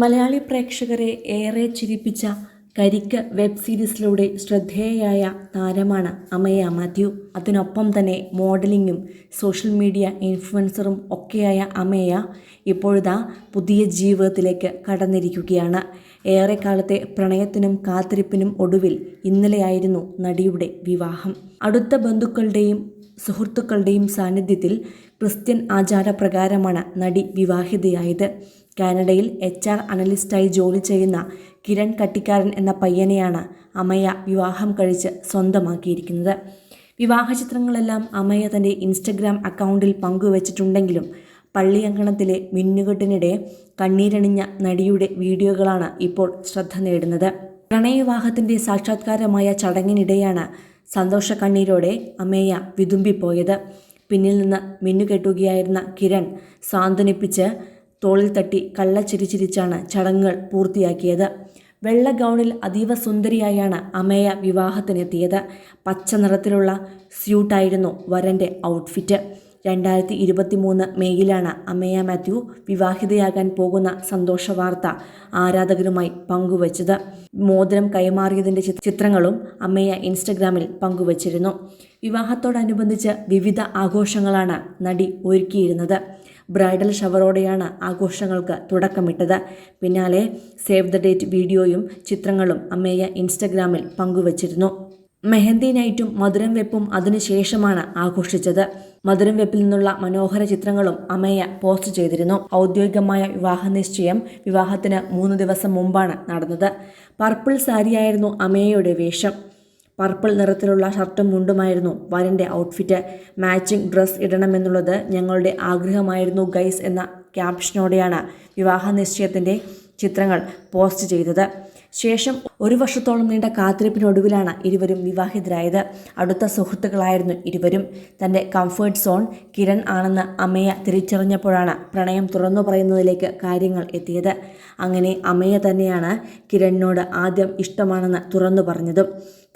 മലയാളി പ്രേക്ഷകരെ ഏറെ ചിരിപ്പിച്ച കരിക്ക് വെബ് സീരീസിലൂടെ ശ്രദ്ധേയയായ താരമാണ് അമയ മാത്യു. അതിനൊപ്പം തന്നെ മോഡലിങ്ങും സോഷ്യൽ മീഡിയ ഇൻഫ്ലുവൻസറും ഒക്കെയായ അമയ ഇപ്പോഴതാ പുതിയ ജീവിതത്തിലേക്ക് കടന്നിരിക്കുകയാണ്. ഏറെക്കാലത്തെ പ്രണയത്തിനും കാത്തിരിപ്പിനും ഒടുവിൽ ഇന്നലെയായിരുന്നു നടിയുടെ വിവാഹം. അടുത്ത ബന്ധുക്കളുടെയും സുഹൃത്തുക്കളുടെയും സാന്നിധ്യത്തിൽ ക്രിസ്ത്യൻ ആചാരപ്രകാരമാണ് നടി വിവാഹിതയായത്. കാനഡയിൽ എച്ച് ആർ അനലിസ്റ്റായി ജോലി ചെയ്യുന്ന കിരൺ കട്ടിക്കാരൻ എന്ന പയ്യനെയാണ് അമയ വിവാഹം കഴിച്ച് സ്വന്തമാക്കിയിരിക്കുന്നത്. വിവാഹ ചിത്രങ്ങളെല്ലാം അമയ തന്റെ ഇൻസ്റ്റഗ്രാം അക്കൗണ്ടിൽ പങ്കുവച്ചിട്ടുണ്ടെങ്കിലും പള്ളിയങ്കണത്തിലെ മിന്നുകെട്ടിനിടെ കണ്ണീരണിഞ്ഞ നടിയുടെ വീഡിയോകളാണ് ഇപ്പോൾ ശ്രദ്ധ നേടുന്നത്. പ്രണയവിവാഹത്തിന്റെ സാക്ഷാത്കാരമായ ചടങ്ങിനിടെയാണ് സന്തോഷ കണ്ണീരോടെ അമേയ വിതുമ്പിപ്പോയത്. പിന്നിൽ നിന്ന് മിന്നുകെട്ടുകയായിരുന്ന കിരൺ സാന്ത്വനിപ്പിച്ച് തോളിൽ തട്ടി കള്ളച്ചിരിച്ചിരിച്ചാണ് ചടങ്ങുകൾ പൂർത്തിയാക്കിയത്. വെള്ള ഗൗണിൽ അതീവ സുന്ദരിയായാണ് അമേയ വിവാഹത്തിനെത്തിയത്. പച്ച നിറത്തിലുള്ള സ്യൂട്ടായിരുന്നു വരന്റെ ഔട്ട്ഫിറ്റ്. രണ്ടായിരത്തി ഇരുപത്തി മൂന്ന് മെയ്യിലാണ് അമേയ മാത്യു വിവാഹിതയാകാൻ പോകുന്ന സന്തോഷ വാർത്ത ആരാധകരുമായി പങ്കുവച്ചത്. മോതിരം കൈമാറിയതിന്റെ ചിത്രങ്ങളും അമ്മയ ഇൻസ്റ്റഗ്രാമിൽ പങ്കുവച്ചിരുന്നു. വിവാഹത്തോടനുബന്ധിച്ച് വിവിധ ആഘോഷങ്ങളാണ് നടി ഒരുക്കിയിരുന്നത്. ബ്രൈഡൽ ഷവറോടെയാണ് ആഘോഷങ്ങൾക്ക് തുടക്കമിട്ടത്. പിന്നാലെ സേവ് ദ ഡേറ്റ് വീഡിയോയും ചിത്രങ്ങളും അമ്മയെ ഇൻസ്റ്റഗ്രാമിൽ പങ്കുവച്ചിരുന്നു. മെഹന്തി നൈറ്റും മധുരം വെപ്പും അതിനുശേഷമാണ് ആഘോഷിച്ചത്. മധുരം വെപ്പിൽ നിന്നുള്ള മനോഹര ചിത്രങ്ങളും അമയ പോസ്റ്റ് ചെയ്തിരുന്നു. ഔദ്യോഗികമായ വിവാഹ നിശ്ചയം വിവാഹത്തിന് മൂന്ന് ദിവസം മുമ്പാണ് നടന്നത്. പർപ്പിൾ സാരിയായിരുന്നു അമയയുടെ വേഷം. പർപ്പിൾ നിറത്തിലുള്ള ഷർട്ടും മുണ്ടുമായിരുന്നു. വരന്റെ ഔട്ട്ഫിറ്റ് മാച്ചിങ് ഡ്രസ്സ് ഇടണമെന്നുള്ളത് ഞങ്ങളുടെ ആഗ്രഹമായിരുന്നു ഗൈസ് എന്ന ക്യാപ്ഷനോടെയാണ് വിവാഹ നിശ്ചയത്തിന്റെ ചിത്രങ്ങൾ പോസ്റ്റ് ചെയ്തത്. ശേഷം ഒരു വർഷത്തോളം നീണ്ട കാത്തിരിപ്പിനൊടുവിലാണ് ഇരുവരും വിവാഹിതരായത്. അടുത്ത സുഹൃത്തുക്കളായിരുന്നു ഇരുവരും. തന്റെ കംഫേർട്ട് സോൺ കിരൺ ആണെന്ന് അമ്മയെ തിരിച്ചറിഞ്ഞപ്പോഴാണ് പ്രണയം തുറന്നു പറയുന്നതിലേക്ക് കാര്യങ്ങൾ എത്തിയത്. അങ്ങനെ അമ്മയ തന്നെയാണ് കിരണിനോട് ആദ്യം ഇഷ്ടമാണെന്ന് തുറന്നു പറഞ്ഞതും.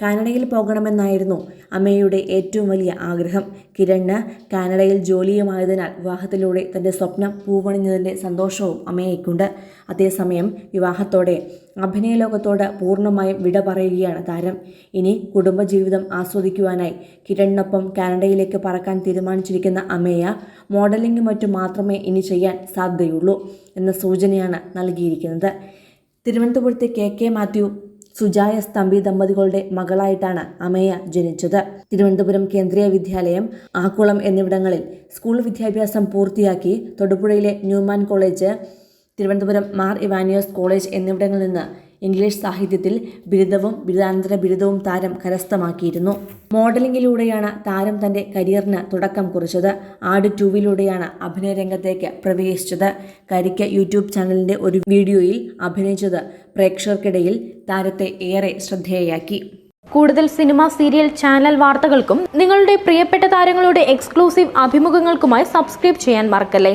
കാനഡയിൽ പോകണമെന്നായിരുന്നു അമ്മയുടെ ഏറ്റവും വലിയ ആഗ്രഹം. കിരണ് കാനഡയിൽ ജോലിയുമായതിനാൽ വിവാഹത്തിലൂടെ തന്റെ സ്വപ്നം പൂവണിഞ്ഞതിന്റെ സന്തോഷവും അമ്മയ്ക്കുണ്ട്. അതേസമയം വിവാഹത്തോടെ അഭിനയ ലോകത്തോട് പൂർണമായും വിട പറയുകയാണ് താരം. ഇനി കുടുംബജീവിതം ആസ്വദിക്കുവാനായി കിരണിനൊപ്പം കാനഡയിലേക്ക് പറക്കാൻ തീരുമാനിച്ചിരിക്കുന്ന അമേയ മോഡലിംഗ് മറ്റും മാത്രമേ ഇനി ചെയ്യാൻ സാധ്യതയുള്ളൂ എന്ന സൂചനയാണ് നൽകിയിരിക്കുന്നത്. തിരുവനന്തപുരത്തെ കെ കെ മാത്യു സുജായ സ്തംഭി ദമ്പതികളുടെ മകളായിട്ടാണ് അമേയ ജനിച്ചത്. തിരുവനന്തപുരം കേന്ദ്രീയ വിദ്യാലയം ആക്കുളം എന്നിവിടങ്ങളിൽ സ്കൂൾ വിദ്യാഭ്യാസം പൂർത്തിയാക്കി തൊടുപുഴയിലെ Newman college Thiruvananthapuram Mar Ivanios college എന്നിവിടങ്ങളിൽ നിന്ന് ഇംഗ്ലീഷ് സാഹിത്യത്തിൽ ബിരുദവും ബിരുദാനന്തര ബിരുദവും താരം കരസ്ഥമാക്കിയിരുന്നു. മോഡലിംഗിലൂടെയാണ് താരം തന്റെ കരിയറിന് തുടക്കം കുറിച്ചത്. ആട് ടൂവിലൂടെയാണ് അഭിനയ രംഗത്തേക്ക് പ്രവേശിച്ചത്. കരിക്ക് യൂട്യൂബ് ചാനലിന്റെ ഒരു വീഡിയോയിൽ അഭിനയിച്ചത് പ്രേക്ഷകർക്കിടയിൽ താരത്തെ ഏറെ ശ്രദ്ധേയയാക്കി കൂടുതൽ സിനിമ സീരിയൽ ചാനൽ വാർത്തകൾക്കും നിങ്ങളുടെ പ്രിയപ്പെട്ട താരങ്ങളുടെ എക്സ്ക്ലൂസീവ് അഭിമുഖങ്ങൾക്കുമായി സബ്സ്ക്രൈബ് ചെയ്യാൻ മറക്കല്ലേ?